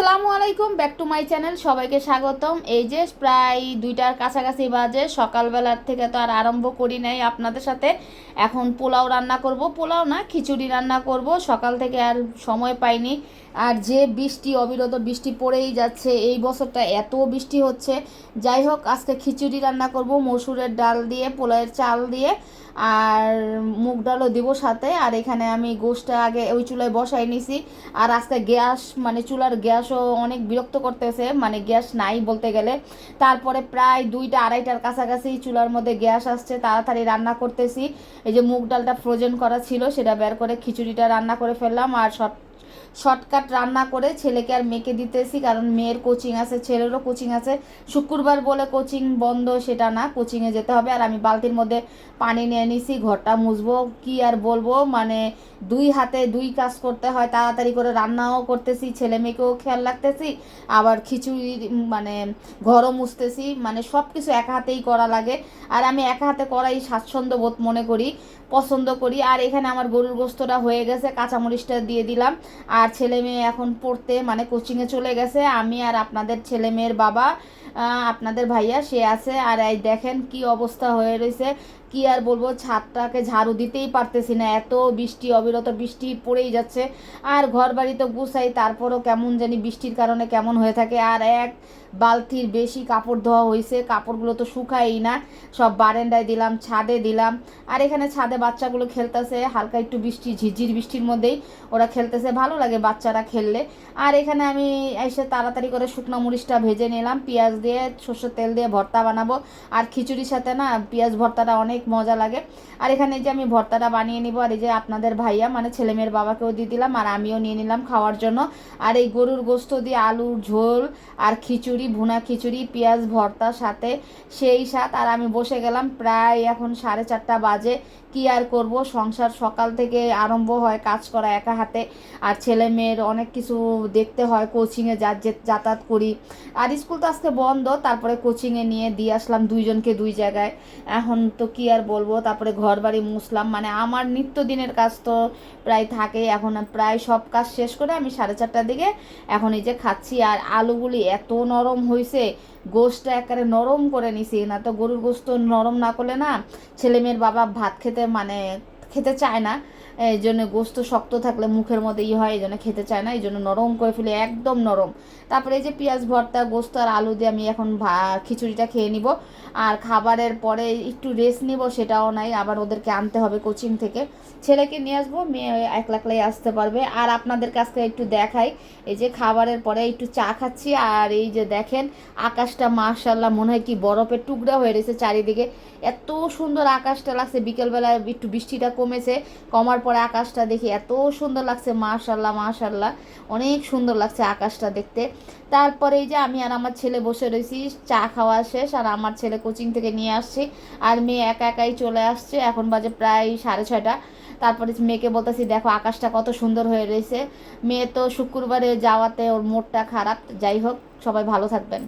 আসসালামু আলাইকুম, back to my channel, সবাইকে স্বাগতম। এই যে প্রায় দুইটার কাছাকাছি বাজে, সকালবেলার থেকে তো আর আরম্ভ করি নাই আপনাদের সাথে। এখন পোলাও রান্না করব, পোলাও না, খিচুড়ি রান্না করব। সকাল থেকে আর সময় পাইনি। আর যে বৃষ্টি, অবিরত বৃষ্টি পড়েই যাচ্ছে, এই বছরটা এত বৃষ্টি হচ্ছে। যাই হোক, আজকে খিচুড়ি রান্না করব, মসুরের ডাল দিয়ে, পোলাওয়ের চাল দিয়ে, আর মুগ ডালও দিব সাথে। আর এখানে আমি গোশটা আগে ওই চুলায় বসাই নিছি। আর আজকে গ্যাস মানে চুলার গ্যাসও অনেক বিরক্ত করতেছে মানে গ্যাস নাই বলতে গেলে। তারপরে প্রায় দুইটা, আড়াইটার কাছাকাছি চুলার মধ্যে গ্যাস আসছে, তাড়াতাড়ি রান্না করতেছি। এই যে মুগ ডালটা ফ্রোজেন করা ছিল, সেটা বের করে খিচুড়িটা রান্না করে ফেললাম, আর সব শর্টকাট রান্না করে ছেলেকে আর মেয়েকে দিতেছি, কারণ মেয়ের কোচিং আছে, ছেলেরও কোচিং আছে। শুক্রবার বলে কোচিং বন্ধ, সেটা না কোচিংয়ে যেতে হবে। আর আমি বালতির মধ্যে পানি নিয়ে নিছি, ঘরটা মুছবো, কি আর বলব? মানে দুই হাতে দুই কাজ করতে হয়, তাড়াতাড়ি করে রান্নাও করতেছি, ছেলে মেয়েকেও খেয়াল রাখতেছি, আবার খিচুড়ি মানে ঘরও মুছতেছি মানে সব কিছু এক হাতেই করা লাগে। আর আমি এক হাতে করাই স্বাচ্ছন্দ্য বোধ মনে করি। পছন্দ করি। আর এখানে আমার গরুর গোস্তটা হয়ে গেছে, কাঁচামরিচটা দিয়ে দিলাম। আর ছেলে মেয়ে এখন পড়তে মানে কোচিংয়ে চলে গেছে। আমি আর আপনাদের ছেলে মেয়ের বাবা আপনাদের ভাইয়া, সে আছে। আর এই দেখেন কি অবস্থা হয়ে রয়েছে। কি আর বলব, ছাদটাকে ঝাড়ু দিতেই পারতেছি না। এত বৃষ্টি, অবিরত বৃষ্টি পড়েই যাচ্ছে। আর ঘর বাড়ি তো গুছাই, তারপরও কেমন জানি বৃষ্টির কারণে কেমন হয়ে থাকে। আর এক বালতির বেশি কাপড় ধোয়া হয়েছে কাপড়গুলো তো শুকাই না। সব বারেন্ডায় দিলাম, ছাদে দিলাম। আর এখানে ছাদে বাচ্চাগুলো খেলতেছে, হালকা একটু বৃষ্টি, ঝিরঝির বৃষ্টির মধ্যেই ওরা খেলতেছে। ভালো লাগে বাচ্চারা খেললে। আর এখানে আমি এসে তাড়াতাড়ি করে শুকনো মরিচটা ভেজে নিলাম, পেঁয়াজ দিয়ে সর্ষের তেল দিয়ে ভর্তা বানাবো। আর খিচুড়ির সাথে না, পেঁয়াজ ভর্তাটা অনেক মজা লাগে। আর এখানে যে আমি ভর্তাটা বানিয়ে নিব, আর এই যে আপনাদের ভাইয়া মানে ছেলে মেয়ের বাবাকেও দিয়ে দিলাম, আর আমিও নিয়ে নিলাম খাওয়ার জন্য। আর এই গরুর গোস্ত দিয়ে আলুর ঝোল, আর খিচুড়ি, ভুনা খিচুড়ি, পেঁয়াজ ভর্তার সাথে সেই সাথ আর আমি বসে গেলাম প্রায় এখন সাড়ে চারটা বাজে। কি আর করব। সংসার সকাল থেকে আরম্ভ হয় কাজ করা একা হাতে। আর ছেলে মেয়ের অনেক কিছু দেখতে হয় কোচিংয়ে যা যাতায়াত করি। আর স্কুল তো আজকে বন্ধ, তারপরে কোচিংয়ে নিয়ে দিয়ে আসলাম দুইজনকে দুই জায়গায়। এখন তো কি আর বলব, তারপরে ঘর বাড়ি মুসলাম মানে আমার নিত্যদিনের কাজ তো প্রায় থাকে এখন প্রায় সব কাজ শেষ করে আমি সাড়ে চারটার দিকে এখন এই যে খাচ্ছি। আর আলুগুলি এত নরম হয়েছে গোশটা একেবারে নরম করে নিছি, না তো গরুর গোস্ত নরম না করলে না ছেলে মেয়ের বাবা ভাত খেতে মানে খেতে চায় না। এই জন্য গোস্ত শক্ত থাকলে মুখের মধ্যে ই হয়, এই জন্য খেতে চায় না, এই জন্য নরম করে ফেলে, একদম নরম। তারপরে এই যে পেঁয়াজ ভর্তা, গোস্ত আর আলু দিয়ে আমি এখন খিচুড়িটা খেয়ে নিব। আর খাবারের পরে একটু রেস্ট নিব, সেটাও নাই, আবার ওদেরকে আনতে হবে কোচিং থেকে। ছেলেকে নিয়ে আসব, মেয়ে একলাকলাই আসতে পারবে। আর আপনাদের কাছে একটু দেখাই, এই যে খাবারের পরে একটু চা খাচ্ছি, আর এই যে দেখেন, আকাশটা মার্শাল্লাহ মনে হয় কি বরফের টুকরা হয়ে রয়েছে চারিদিকে। এত সুন্দর আকাশটা লাগছে, বিকেলবেলা একটু বৃষ্টিটা কমেছে। কমার পরে আকাশটা দেখি এত সুন্দর লাগছে মাশাল্লাহ মাশাল্লাহ অনেক সুন্দর লাগছে আকাশটা দেখতে। তারপরে এই যে আমি আর আমার ছেলে বসে রয়েছি, চা খাওয়া শেষ আর আমার ছেলে কোচিং থেকে নিয়ে আসছি আর মেয়ে একা একাই চলে আসছে। এখন বাজে প্রায় সাড়ে ছয়টা। তারপরে মেয়েকে বলতেছি, দেখো, আকাশটা কত সুন্দর হয়ে রয়েছে। মেয়ে তো শুক্রবারে যাওয়াতে ওর মোড়টা খারাপ। যাই হোক, সবাই ভালো থাকবেন।